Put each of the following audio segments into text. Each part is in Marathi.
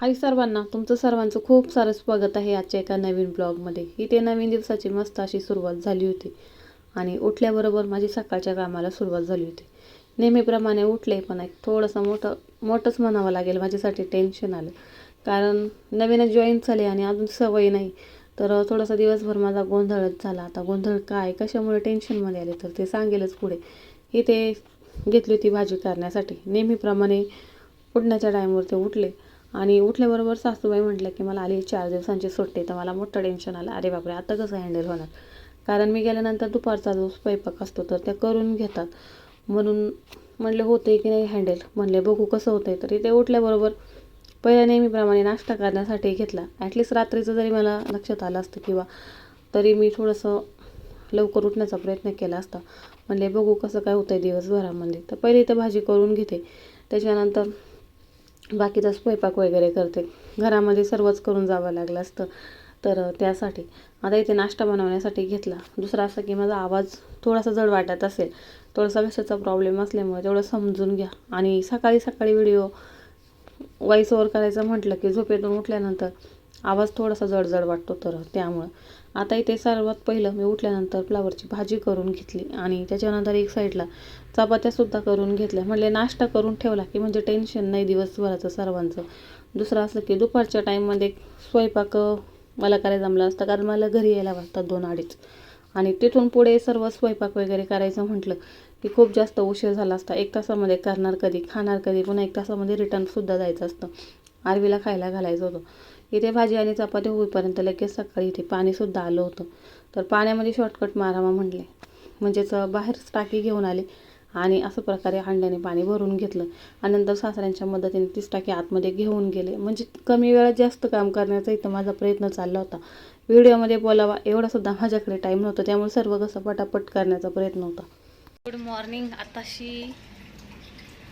हाय सर्वांना तुमचं सर्वांचं खूप सारं स्वागत आहे आजच्या एका नवीन ब्लॉगमध्ये. इथे नवीन दिवसाची मस्त अशी सुरुवात झाली होती. आणि उठल्याबरोबर माझी सकाळच्या कामाला सुरुवात झाली होती. नेहमीप्रमाणे उठले पण एक थोडंसं मोठं मोठंच म्हणावं लागेल माझ्यासाठी टेन्शन आलं. कारण नवीनच जॉईन झाले आणि अजून सवय नाही. तर थोडासा दिवसभर माझा गोंधळच झाला. आता गोंधळ काय कशामुळे टेन्शनमध्ये आले? तर ते सांगेलच पुढे. इथे घेतली होती भाजी करण्यासाठी. नेहमीप्रमाणे उठण्याच्या टाईमवर ते उठले. आणि उठल्याबरोबर सासूबाई म्हटलं की मला आली चार दिवसांची सुट्टी तर मला मोठं टेन्शन आलं. अरे बापरे आता कसं हँडल होणार? कारण मी गेल्यानंतर दुपारचा जो स्वयंपाक असतो तर त्या करून घेतात. म्हणून म्हणले होते की नाही हँडल म्हणले बघू कसं होतंय तरी. ते उठल्याबरोबर पहिल्या नेहमीप्रमाणे नाश्ता करण्यासाठी घेतला. ॲटलिस्ट रात्रीचं जरी मला लक्षात आलं असतं किंवा तरी मी थोडंसं लवकर उठण्याचा प्रयत्न केला असता. म्हणले बघू कसं काय होतं आहे दिवसभरामध्ये. तर पहिले इथं भाजी करून घेते. त्याच्यानंतर बाकीचा स्वयंपाक वगैरे करते. घरामध्ये सर्वच करून जावं लागलं असतं. तर त्यासाठी. आता इथे नाश्ता बनवण्यासाठी घेतला. दुसरा असं की माझा आवाज थोडासा जड वाटत असेल. थोडासा घशाचा प्रॉब्लेम असल्यामुळे तेवढं समजून घ्या. आणि सकाळी सकाळी व्हिडिओ वॉईस ओवर करायचं म्हटलं की झोपेतून उठल्यानंतर आवाज थोडासा जडजड वाटतो तर त्यामुळं. आता इथे सर्वात पहिलं मी उठल्यानंतर फ्लावरची भाजी करून घेतली आणि त्याच्यानंतर एक साईडला चपात्यासुद्धा करून घेतल्या. म्हणले नाश्ता करून ठेवला की म्हणजे टेन्शन नाही दिवसभराचं सर्वांचं. दुसरं असं की दुपारच्या टाईममध्ये स्वयंपाक मला करायला जमलं असतं कारण मला घरी यायला वाजतात दोन अडीच. आणि तिथून पुढे सर्व स्वयंपाक वगैरे करायचं म्हटलं की खूप जास्त उशीर झाला असता. एक तासामध्ये करणार कधी खाणार कधी पुन्हा एक तासामध्ये रिटर्नसुद्धा जायचं असतं. आरवीला खायला घालायचं होतं. इथे भाजी आणि चपाती होईपर्यंत लगेच सकाळी इथे पाणीसुद्धा आलं होतं. तर पाण्यामध्ये शॉर्टकट मारावा म्हणले. म्हणजेच बाहेरच टाकी घेऊन आले आणि असं प्रकारे हांड्याने पाणी भरून घेतलं. आणि नंतर सासऱ्यांच्या मदतीने तीस टाकी आतमध्ये घेऊन गेले. म्हणजे कमी वेळात जास्त काम करण्याचा इथं माझा प्रयत्न चालला होता. व्हिडिओमध्ये बोलावा एवढासुद्धा माझ्याकडे टाईम नव्हता. त्यामुळे सर्व कसं पटापट करण्याचा प्रयत्न होता. गुड मॉर्निंग आताशी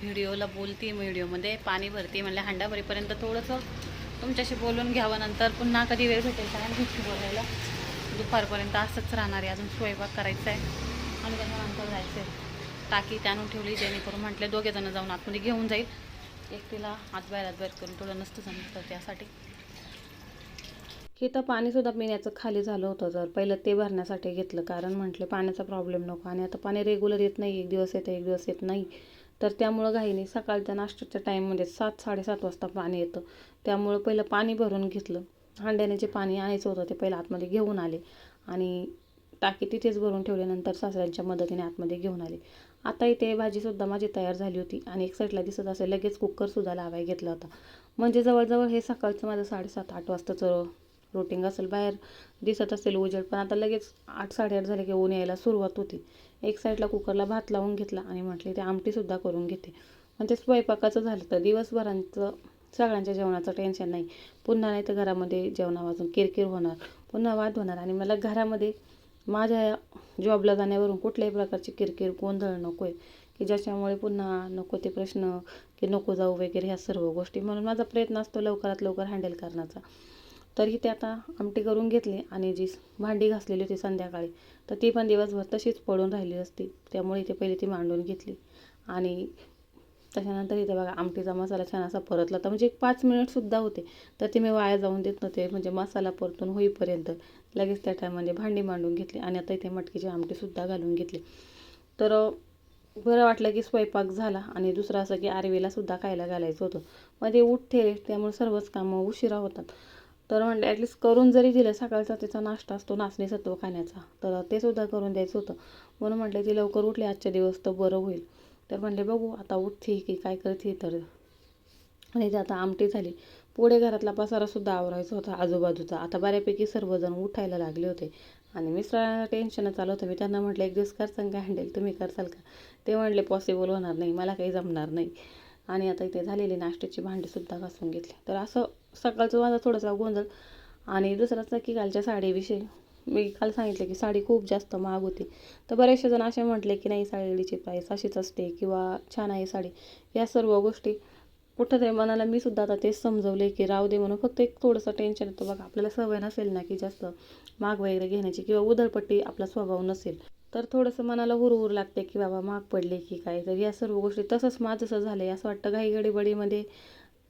व्हिडिओला बोलते व्हिडिओमध्ये पाणी भरते म्हणलं. हांडा भरेपर्यंत थोडंसं तुमच्याशी बोलून घ्यावं नंतर पुन्हा कधी वेळ भेटेल काय माहिती बोलायला. दुपारपर्यंत असंच राहणार आहे. अजून स्वयंपाक करायचा आहे. आणि त्याच्यानंतर जायचं आहे टाकी त्यानं ठेवली जेणेकरून म्हटले दोघे जण जाऊन आतमध्ये घेऊन जाईल. एक हात हातबाहेर हातबाहेर करून थोडं नसतं जमतं त्यासाठी. इथं पाणीसुद्धा पिण्याचं खाली झालं होतं तर पहिलं ते भरण्यासाठी घेतलं कारण म्हटलं पाण्याचा प्रॉब्लेम नको. आणि आता पाणी रेग्युलर येत नाही. एक दिवस येतं एक दिवस येत नाही. तर त्यामुळं घाईने सकाळच्या नाश्त्याच्या टाईममध्ये सात साडेसात वाजता पाणी येतं. त्यामुळं पहिलं पाणी भरून घेतलं. हांड्याने जे पाणी आणायचं होतं ते पहिलं आतमध्ये घेऊन आले. आणि टाकी तिथेच भरून ठेवल्यानंतर सासऱ्यांच्या मदतीने आतमध्ये घेऊन आले. आता इथे भाजीसुद्धा माझी तयार झाली होती आणि एक साईडला दिसत असेल लगेच कुकरसुद्धा लावाय घेतला होता. म्हणजे जवळजवळ हे सकाळचं माझं साडेसात आठ वाजताचं रुटीन असेल. बाहेर दिसत असेल उजेड पण आता लगेच आठ साडेआठ झाले की ऊन यायला सुरुवात होती. एक साईडला कुकरला भात लावून घेतला आणि म्हटले ते आमटीसुद्धा करून घेते. म्हणजे स्वयंपाकाचं झालं तर दिवसभरांचं सगळ्यांच्या जेवणाचं टेन्शन नाही. पुन्हा नाही तर घरामध्ये जेवणावाजून किरकिर होणार. पुन्हा वाद होणार. आणि मला घरामध्ये माझ्या जॉबला जाण्यावरून कुठल्याही प्रकारची किरकिर गोंधळ नको आहे की ज्याच्यामुळे पुन्हा नको ते प्रश्न की नको जाऊ वगैरे ह्या सर्व गोष्टी. म्हणून माझा प्रयत्न असतो लवकरात लवकर हँडल करण्याचा. तरी ते आता आमटी करून घेतली आणि जी भांडी घासलेली होती संध्याकाळी तर ती पण दिवसभर तशीच पडून राहिली असती. त्यामुळे इथे पहिले ती मांडून घेतली. आणि त्याच्यानंतर इथे बघा आमटीचा मसाला छान असा परतला. तर म्हणजे एक पाच मिनिटसुद्धा होते. तर ते मी वाया जाऊन देत नव्हते. म्हणजे मसाला परतून होईपर्यंत लगेच त्या टायमध्ये भांडी मांडून घेतली. आणि आता इथे मटकीची आमटीसुद्धा घालून घेतली. तर बरं वाटलं की स्वयंपाक झाला. आणि दुसरं असं की आरवीलासुद्धा खायला घालायचं होतं. मध्ये उठते त्यामुळे सर्वच कामं उशिरा होतात. तर म्हणले ॲटलिस्ट करून जरी दिलं सकाळचा त्याचा नाश्ता असतो नाचणी सत्व खाण्याचा तर ते सुद्धा करून द्यायचं होतं. म्हणून म्हटलं ती लवकर उठली आजच्या दिवस तर बरं होईल. तर म्हणले बघू आता उठते की काय करते तर. आणि ते आता आमटी झाली. पुढे घरातला पसारासुद्धा आवरायचा होता आजूबाजूचा. आता बऱ्यापैकी सर्वजण उठायला लागले होते. आणि मिस्टरांना टेन्शन चालू होतं. मी त्यांना म्हटलं एक दिवस करसाल का हँडल तुम्ही करसाल का? ते म्हणले पॉसिबल होणार नाही. मला काही जमणार नाही. आणि आता इथे झालेली नाश्त्याची भांडीसुद्धा घासून घेतली. तर असं सकाळचं माझा थोडासा गोंधळ आणि दुसरा की कालच्या साडीविषयी. मी काल सांगितलं की साडी खूप जास्त महाग होती. तर बरेचसे जण असे म्हटले की नाही साडीची प्राईस अशीच असते किंवा छान आहे साडी. या सर्व गोष्टी कुठंतरी मनाला मी सुद्धा आता तेच समजवले की राहू दे म्हणून फक्त एक थोडंसं टेन्शन येतं. बघा आपल्याला सवय नसेल ना की जास्त माग वगैरे घेण्याची किंवा उधळपट्टी आपला स्वभाव नसेल तर थोडंसं मनाला हुरहुर लागते की बाबा महाग पडले की काय तर या सर्व गोष्टी तसंच माझं असं झालं आहे असं वाटतं घाई गडीबडीमध्ये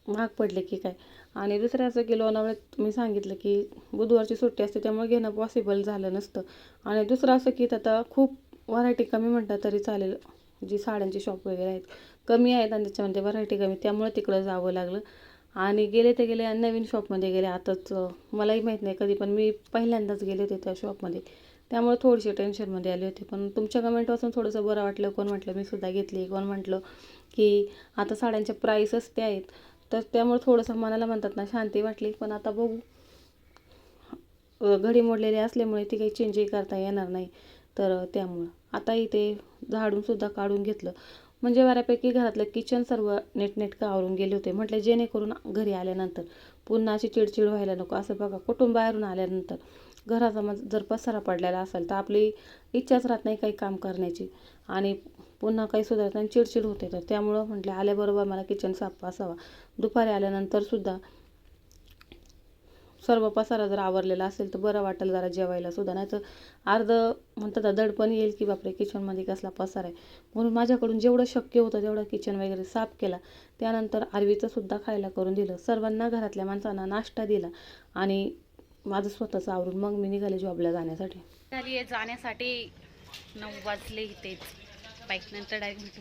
महाग पडले की काय. आणि दुसरं असं की लोणावळ्यात मी सांगितलं की बुधवारची सुट्टी असते त्यामुळे घेणं पॉसिबल झालं नसतं. आणि दुसरं असं की आता खूप व्हरायटी कमी म्हणतात तरी चालेल जी साड्यांची शॉप वगैरे आहेत. कमी आहेत आणि त्याच्यामध्ये व्हरायटी कमी त्यामुळे तिकडं जावं लागलं. आणि गेले ते गेले नवीन शॉपमध्ये गेले. आताच मलाही माहीत नाही कधी पण मी पहिल्यांदाच गेले होते त्या शॉपमध्ये त्यामुळे थोडीशी टेन्शनमध्ये आले होते. पण तुमच्या कमेंट वाचून थोडंसं बरं वाटलं. कोण म्हटलं मी सुद्धा घेतली. कोण म्हटलं की आता साड्यांच्या प्राईसच ते आहेत. तर त्यामुळे थोडंसं मनाला म्हणतात ना शांती वाटली. पण आता बघू. घडी मोडलेली असल्यामुळे ती काही चेंजही करता येणार नाही. तर त्यामुळं. आता इथे झाडूनसुद्धा काढून घेतलं. म्हणजे बऱ्यापैकी घरातलं किचन सर्व नेटनेटकं आवरून गेले होते. म्हटलं जेणेकरून घरी आल्यानंतर पुन्हा अशी चिडचिड व्हायला नको. असं बघा कुटुंब बाहेरून आल्यानंतर घराचा मग जर पसारा पडलेला असेल तर आपली इच्छाच राहत नाही काही काम करण्याची. आणि पुन्हा काही सुधारत नाही चिडचिड होते. तर त्यामुळं म्हटलं आल्याबरोबर मला किचन साफ असावा. दुपारी आल्यानंतर सुद्धा सर्व पसारा जर आवरलेला असेल तर बरं वाटेल जरा जेवायला सुद्धा. नाही तर अर्ध म्हणतात दडपण येईल की बापरे किचनमध्ये कसला पसारा आहे. म्हणून माझ्याकडून जेवढं शक्य होतं तेवढं किचन वगैरे साफ केला. त्यानंतर आरवीचं सुद्धा खायला करून दिलं. सर्वांना घरातल्या माणसांना नाश्ता दिला आणि माझं स्वतःचं आवरून मग मी निघाले जॉबला जाण्यासाठी. झाली आहे जाण्यासाठी नऊ वाजले इथेच. बाईक नंतर डायरेक्ट भेटू.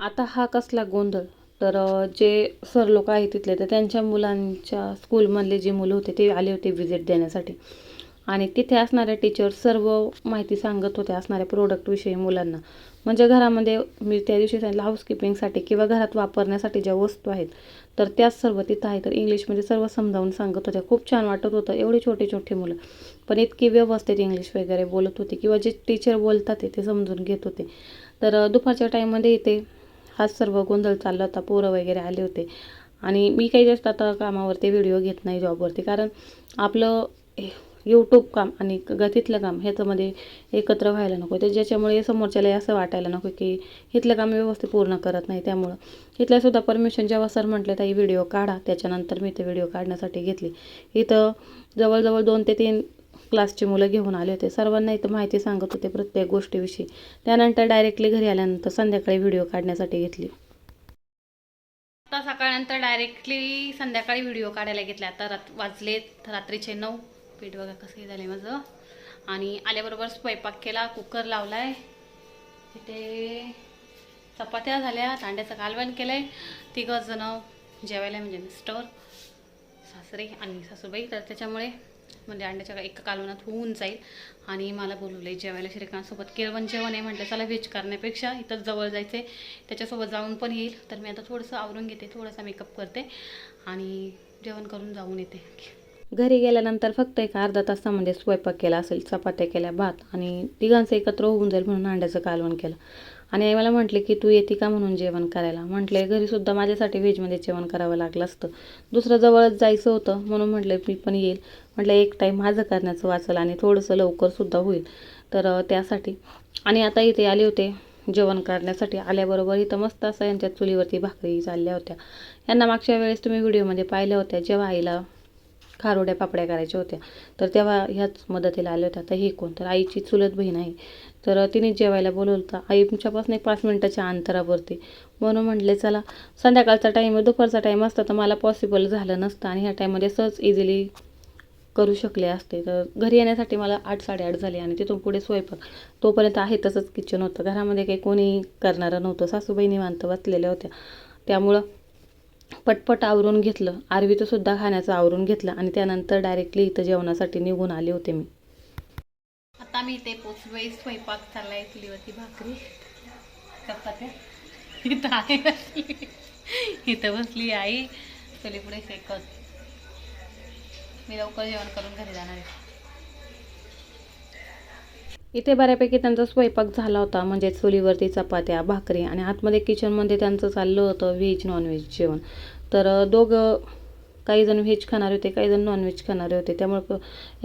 आता हा कसला गोंधळ? तर जे सर लोक आहेत तिथले तर त्यांच्या मुलांच्या स्कूलमधले जे मुलं होते ते आले होते व्हिजिट देण्यासाठी. आणि तिथे असणाऱ्या टीचर सर्व माहिती सांगत होते असणाऱ्या प्रोडक्टविषयी मुलांना. म्हणजे घरामध्ये मी त्या दिवशी सांगितलं हाऊसकीपिंगसाठी किंवा घरात वापरण्यासाठी ज्या वस्तू आहेत तर त्याच सर्व तिथं आहे तर इंग्लिशमध्ये सर्व समजावून सांगत होत्या. खूप छान वाटत होतं. एवढी छोटी छोटी मुलं. पण इतकी व्यवस्थित इंग्लिश वगैरे बोलत होते किंवा जे टीचर बोलतात ते समजून घेत होते. तर दुपारच्या टाईममध्ये इथे हा सर्व गोंधळ चालला होता. पोरं वगैरे आले होते. आणि मी काही जास्त आता कामावरती व्हिडिओ घेत नाही जॉबवरती कारण आपलं यूट्यूब काम आणि गतीतलं काम ह्याच्यामध्ये एकत्र व्हायला नको. ते ज्याच्यामुळे समोरच्याला असं वाटायला नको की इथलं काम व्यवस्थित पूर्ण करत नाही. त्यामुळं इथल्यासुद्धा परमिशन जेव्हा सर म्हटले ताई व्हिडिओ काढा. त्याच्यानंतर मी ते व्हिडिओ काढण्यासाठी घेतली. इथं जवळजवळ दोन ते तीन क्लासची मुलं घेऊन आले होते. सर्वांना इथं माहिती सांगत होते प्रत्येक गोष्टीविषयी. त्यानंतर डायरेक्टली घरी आल्यानंतर संध्याकाळी व्हिडिओ काढण्यासाठी घेतली. आता सकाळनंतर डायरेक्टली संध्याकाळी व्हिडिओ काढायला घेतला आता रात वाजलेत रात्रीचे नऊ. पीठ बघा कसं झालं माझं. आणि आल्याबरोबर स्वयंपाक केला कुकर लावलाय. तिथे चपात्या झाल्या तांड्याचं कालवण केलंय. तिघं जण जेवायला म्हणजे मिस्टर सासरे आणि सासूबाई. तर त्याच्यामुळे म्हणजे अंड्याच्या एका कालवनात होऊन जाईल. आणि मला बोलवलं जेवायला श्रीकांतसोबत केळवण जेवण आहे म्हटलं चला व्हेज करण्यापेक्षा इथंच जवळ जायचं आहे त्याच्यासोबत जाऊन पण येईल. तर मी आता थोडंसं आवरून घेते थोडासा मेकअप करते. आणि जेवण करून जाऊन येते. घरी गेल्यानंतर फक्त एक अर्धा तासामध्ये म्हणजे स्वयंपाक केला असेल चपात्या केल्या भात. आणि तिघांचं एकत्र होऊन जाईल म्हणून अंड्याचं कालवण केलं. आणि आई मला म्हटले की तू येते का म्हणून जेवण करायला? म्हटले घरीसुद्धा माझ्यासाठी व्हेजमध्ये जेवण करावं लागलं असतं. दुसरं जवळच जायचं होतं म्हणून म्हटलं मी पण येईल. म्हटलं एक टाईम माझं करण्याचं वाचलं आणि थोडंसं लवकरसुद्धा होईल. तर त्यासाठी. आणि आता इथे आले होते जेवण करण्यासाठी. आल्याबरोबर इथं मस्त असं यांच्या चुलीवरती भाकरी चालल्या होत्या. यांना मागच्या वेळेस तुम्ही व्हिडिओमध्ये पाहिल्या होत्या जेव्हा आईला खारोड्या पापड्या करायच्या होत्या. तर तेव्हा ह्याच मदतीला आल्या होत्या. तर हे कोण? तर आईची चुलत बहीण आहे. तर तिने जेवायला बोलवलं. होतं आईच्यापासून एक पाच मिनटाच्या अंतरावरती. म्हणून म्हटले चला संध्याकाळचा टाईम दुपारचा टाईम असता तर मला पॉसिबल झालं नसतं आणि ह्या टाईममध्ये सहज इझिली करू शकले असते. तर घरी येण्यासाठी मला आठ साडेआठ झाले आणि तिथून पुढे स्वयंपाक. तोपर्यंत आहे तसंच किचन होतं. घरामध्ये काही कोणी करणारं नव्हतं. सासूबाई निवांत बसलेल्या होत्या. त्यामुळं पटपट आवरून घेतलं. आरवीचंसुद्धा खाण्याचं आवरून घेतलं आणि त्यानंतर डायरेक्टली इथं जेवणासाठी निघून आले होते मी. आता मी इथे पोचलोय स्वयंपाक चाललाय चुलीवरती भाकरी चपात्या. इथं आहे बसली. इथं बसली आई चुलीपुढे शेकत मी लवकर जेवण करून घरी जाणार आहे. इथे बऱ्यापैकी त्यांचा स्वयंपाक झाला होता म्हणजे चुलीवरती चपात्या भाकरी आणि आतमध्ये किचनमध्ये त्यांचं चाललं होतं व्हेज नॉनव्हेज जेवण. तर दोघं काही जण व्हेज खाणारे होते काही जण नॉनव्हेज खाणारे होते. त्यामुळे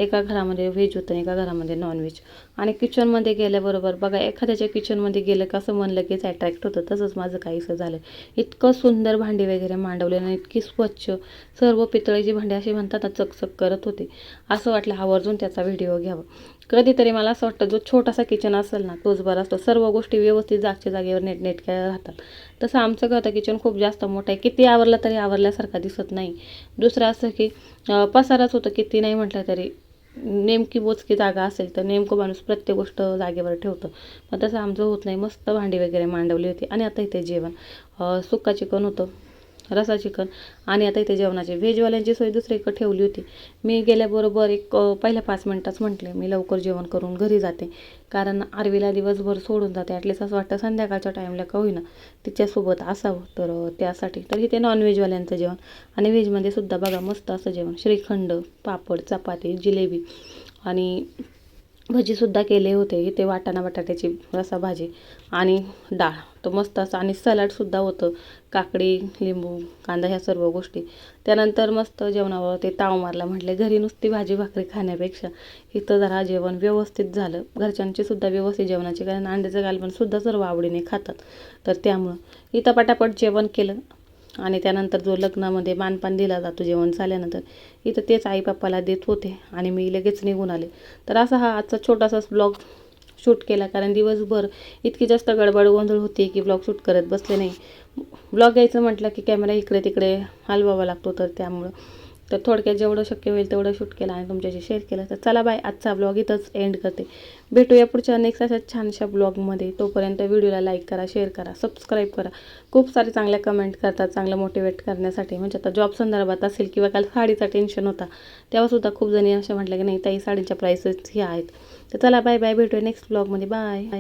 एका घरामध्ये व्हेज होतं एका घरामध्ये नॉनव्हेज आणि किचनमध्ये गेल्याबरोबर बघा एखाद्याच्या किचनमध्ये गेलं का असं मन लगेच अट्रॅक्ट होतं. तसंच माझं काहीसं झालं. इतकं सुंदर भांडी वगैरे मांडवले आणि इतकी स्वच्छ सर्व पितळेची भांडी अशी म्हणतात ना चकचक करत होते. असं वाटलं आवर्जून त्याचा व्हिडिओ घ्यावा. कधीतरी मला असं वाटतं जो छोटासा किचन असेल ना तोच बरा असतो. सर्व गोष्टी व्यवस्थित जागच्या जागेवर नेटनेटक्या राहतात. तसं आमचं घरचं किचन खूप जास्त मोठं आहे. किती आवरलं तरी आवरल्यासारखा दिसत नाही. दुसरं असं की पसाराच होतं किती नाही म्हटलं तरी. नेमकी मोजकी जागा असेल तर नेमकं माणूस प्रत्येक गोष्ट जागेवर ठेवतं. पण तसं आमचं होत नाही. मस्त भांडी वगैरे मांडवली होती आणि आता इथे जेवण. सुक्का चिकन होतं. रसा चिकन. आणि आता इथे जेवणाची व्हेजवाल्यांची सोय दुसरीकडे ठेवली होती. मी गेल्याबरोबर एक पहिल्या पाच मिनटाच म्हटले मी लवकर जेवण करून घरी जाते. कारण आरवीला दिवसभर सोडून जाते. ॲटलीस्ट असं वाटतं संध्याकाळच्या टाईमला का होईना. तिच्यासोबत असावं. तर त्यासाठी. तर इथे नॉनव्हेजवाल्यांचं जेवण. आणि व्हेजमध्ये सुद्धा बघा मस्त असं जेवण. श्रीखंड पापड चपाती जिलेबी आणि भजीसुद्धा केले होते. इथे वाटाणा बटाट्याची रसा भाजी आणि डाळ. तो मस्त असं आणि सलाडसुद्धा होतं. काकडी लिंबू कांदा ह्या सर्व गोष्टी. त्यानंतर मस्त जेवणावर ते ताव मारला. म्हटले घरी नुसती भाजी भाकरी खाण्यापेक्षा इथं जरा जेवण व्यवस्थित झालं. घरच्यांचीसुद्धा व्यवस्थित जेवणाची कारण अंड्याचं गालबनसुद्धा सर्व आवडीने खातात. तर त्यामुळं. इथं पटापट जेवण केलं. आणि त्यानंतर जो लग्नामध्ये मानपान दिला जातो जेवण झाल्यानंतर इथं तेच आई पप्पाला देत होते आणि मी लगेच निघून आले. तर असा हा आजचा छोटासाच ब्लॉग शूट केला कारण दिवसभर इतकी जास्त गडबड गोंधळ होती की ब्लॉग शूट करत बसले नाही. ब्लॉग घ्यायचं म्हटलं की कॅमेरा इकडे तिकडे हलवावा लागतो तर त्यामुळं तर थोडक्यात जेवढं शक्य होईल तेवढं शूट केलं आणि तुमच्याशी शेअर केलं. तर चला बाय आजचा ब्लॉग इथंच एंड करते. भेटूया पुढच्या नेक्स्ट अशा छानशा ब्लॉगमध्ये तोपर्यंत व्हिडिओला लाईक करा शेअर करा सबस्क्राईब करा. खूप सारे चांगल्या कमेंट करतात चांगलं मोटिवेट करण्यासाठी. म्हणजे आता जॉब संदर्भात असेल किंवा काल साडीचा टेन्शन होता तेव्हासुद्धा खूप जणी असे म्हटलं की नाही ताई साडीच्या प्राइसेस हे आहेत. तर चला बाय बाय. भेटूया नेक्स्ट ब्लॉगमध्ये बाय